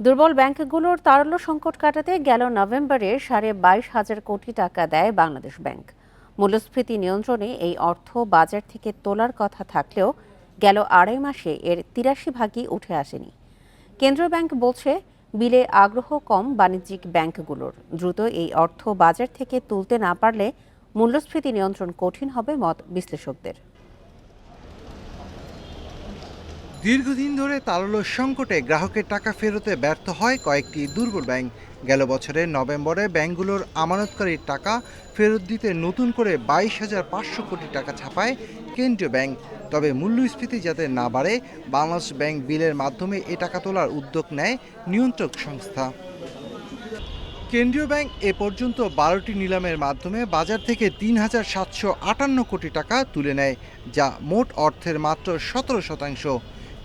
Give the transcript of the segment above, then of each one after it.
দুর্বল ব্যাংকগুলোর তারল্য সংকট কাটাতে গেল নভেম্বরে সাড়ে বাইশ হাজার কোটি টাকা দেয় বাংলাদেশ ব্যাংক। মূল্যস্ফীতি নিয়ন্ত্রণে এই অর্থ বাজার থেকে তোলার কথা থাকলেও গেল আড়াই মাসে এর তিরাশি ভাগই উঠে আসেনি। কেন্দ্রীয় ব্যাংক বলছে, বিলে আগ্রহ কম বাণিজ্যিক ব্যাংকগুলোর। দ্রুত এই অর্থ বাজার থেকে তুলতে না পারলে মূল্যস্ফীতি নিয়ন্ত্রণ কঠিন হবে মত বিশ্লেষকদের। দীর্ঘদিন ধরে তারল্য সংকটে গ্রাহকের টাকা ফেরতে ব্যর্থ হয় কয়েকটি দুর্বল ব্যাংক। গেল বছরের নভেম্বরে ব্যাংকগুলোর আমানতকারীর টাকা ফেরত দিতে নতুন করে বাইশ হাজার পাঁচশো কোটি টাকা ছাপায় কেন্দ্রীয় ব্যাংক। তবে মূল্যস্ফীতি যাতে না বাড়ে, বাংলাদেশ ব্যাংক বিলের মাধ্যমে এ টাকা তোলার উদ্যোগ নেয় নিয়ন্ত্রক সংস্থা। কেন্দ্রীয় ব্যাংক এ পর্যন্ত বারোটি নিলামের মাধ্যমে বাজার থেকে তিন হাজার সাতশো আটান্ন কোটি টাকা তুলে নেয়, যা মোট অর্থের মাত্র সতেরো শতাংশ।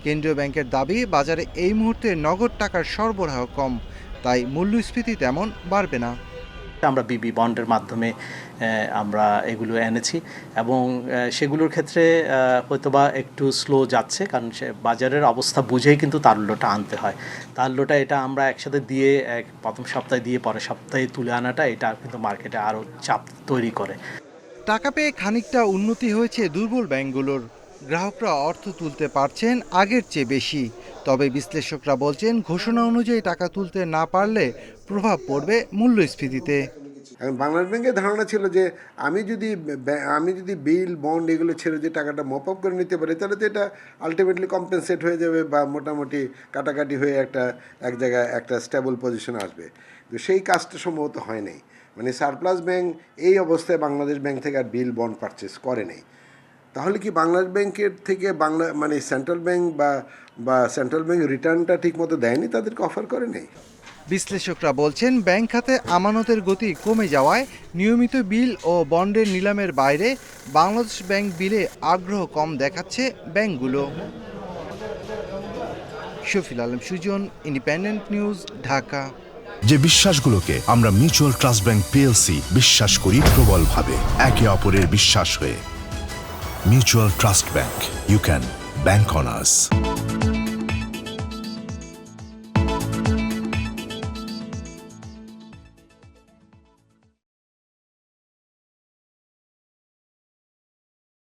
কেন্দ্রীয় ব্যাংকের দাবি বাজারে এই মুহূর্তে নগদ টাকার সরবরাহ কম তাই মূল্যস্ফীতি তেমন বাড়বে না। আমরা বিবি বন্ডের মাধ্যমে আমরা এগুলো এনেছি এবং সেগুলোর ক্ষেত্রে হয়তোবা একটু স্লো যাচ্ছে কারণ সে বাজারের অবস্থা বুঝেই কিন্তু তারল্যটা আনতে হয়। তারল্যটা এটা আমরা একসাথে দিয়ে এক প্রথম সপ্তাহে দিয়ে পরের সপ্তাহে তুলে আনাটা এটা কিন্তু মার্কেটে আরও চাপ তৈরি করে। টাকা পেয়ে খানিকটা উন্নতি হয়েছে দুর্বল ব্যাংকগুলোর। গ্রাহকরা অর্থ তুলতে পারছেন আগের চেয়ে বেশি। তবে বিশ্লেষকরা বলছেন, ঘোষণা অনুযায়ী টাকা তুলতে না পারলে প্রভাব পড়বে মূল্যস্ফীতিতে। বাংলাদেশ ব্যাংকের ধারণা ছিল যে, আমি যদি আমি যদি বিল, বন্ড এগুলো ছেড়ে যে টাকাটা মপ আপ করে নিতে পারি, তাহলে তো এটা আলটিমেটলি কম্পেনসেট হয়ে যাবে বা মোটামুটি কাটাকাটি হয়ে একটা, এক জায়গায় একটা স্টেবল পজিশন আসবে। তো সেই কাজটা সম্ভবত হয় নাই। মানে সারপ্লাস ব্যাংক এই অবস্থায় বাংলাদেশ ব্যাংক থেকে আর বিল, বন্ড পারচেস করে নেই। তাহলে কি বাংলাদেশ ব্যাংকের থেকে বাংলা মানে সেন্ট্রাল ব্যাংক বা বা সেন্ট্রাল ব্যাংক রিটার্নটা ঠিকমতো দেয়নি তাদেরকে অফার করে নেই? বিশ্লেষকরা বলছেন ব্যাংক খাতে আমানতের গতি কমে যাওয়ায় নিয়মিত বিল ও বন্ডের নিলামের বাইরে বাংলাদেশ ব্যাংক বিলে আগ্রহ কম দেখাচ্ছে ব্যাংকগুলো। Shafil Alam Sujon independent news Dhaka. যে বিশ্বাসগুলোকে আমরা মিউচুয়াল ট্রাস্ট ব্যাংক পিএলসি বিশ্বাস করি প্রবলভাবে একে অপরের বিশ্বাস হয়ে। Mutual Trust Bank. You can bank on us.